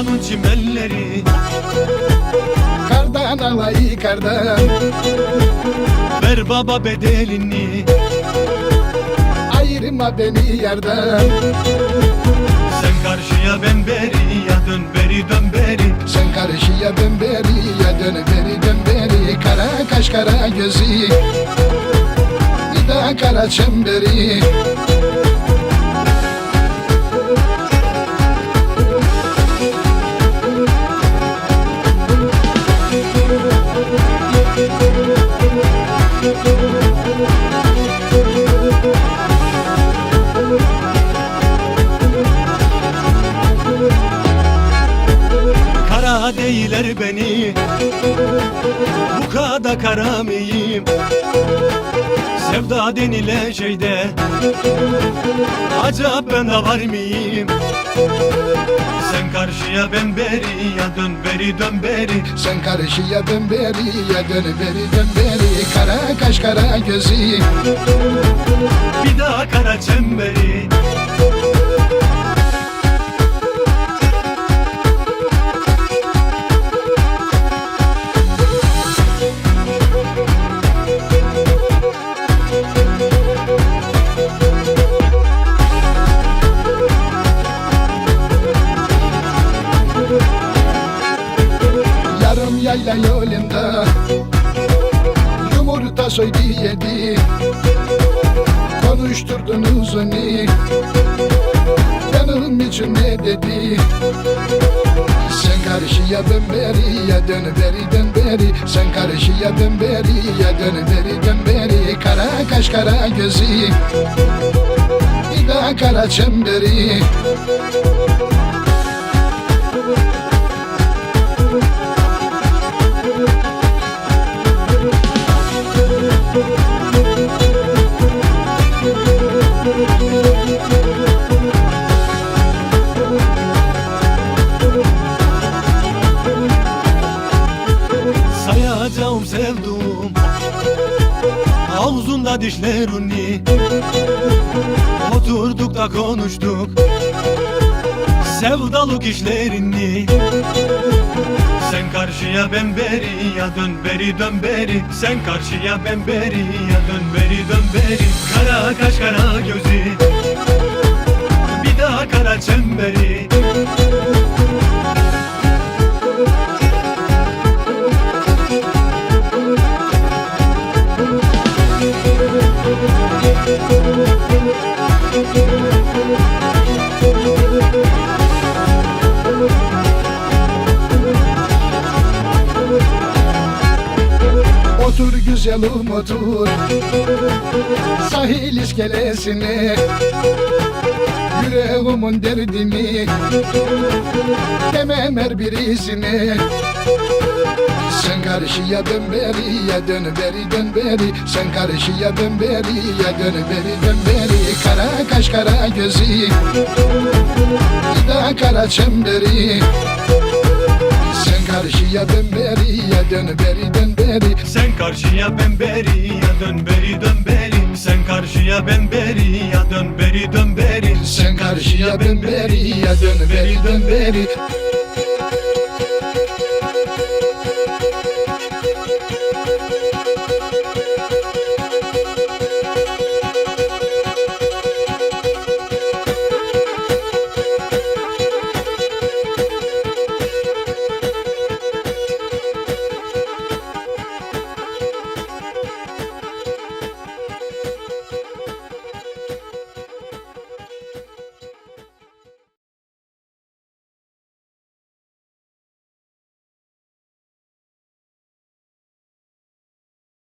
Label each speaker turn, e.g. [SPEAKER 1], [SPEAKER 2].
[SPEAKER 1] Kırdan cimelleri Kardan alayı kardan.
[SPEAKER 2] Ver baba bedelini.
[SPEAKER 1] Ayırma beni yerden.
[SPEAKER 2] Sen karşıya ben beriye dön beri dön beri.
[SPEAKER 1] Sen karşıya ben beriye dön beri dön beri. Kara kaş kara gözü Bir daha kara çemberi.
[SPEAKER 2] Kara değiller beni. Bu kadar kara mıyım? Sevda denilen şeyde Acaba ben de var mıyım? Sen karşıya ben beri ya dön beri dön beri.
[SPEAKER 1] Sen karşıya ben beri ya dön beri dön beri Kara kaş kara gözü.
[SPEAKER 2] Bir daha kara çemberi.
[SPEAKER 1] Yarım yayla yolunda Yumurta soydu yedi. Konuşturdunuz onu. Canım için ne dedi? Sen karşıya dön beri dön beri Sen karşıya dön beri dön beri. Kara kaş kara gözü. Bir daha kara çemberi
[SPEAKER 2] Ağzında dişlerini Oturduk da konuştuk. Sevdalık işlerini Sen karşıya ben beri ya dön beri dön beri. Sen karşıya ben beri ya dön beri dön beri. Kara kaş kara gözü Bir daha kara çemberi
[SPEAKER 1] Güzelim otur Sahil iskelesine Yüreğimin derdini Demem her birisine Sen karşıya ben beri ya dön beri dön beri. Sen karşıya ben beri ya dön beri dön beri. Kara kaş kara gözü daha kara çemberi karşıya dön beri dön beri.
[SPEAKER 2] Sen karşıya ben beri ya dön beri dön beri. Sen karşıya ben beri ya dön beri dön beri.
[SPEAKER 1] Sen karşıya ben beri ya dön beri dön beri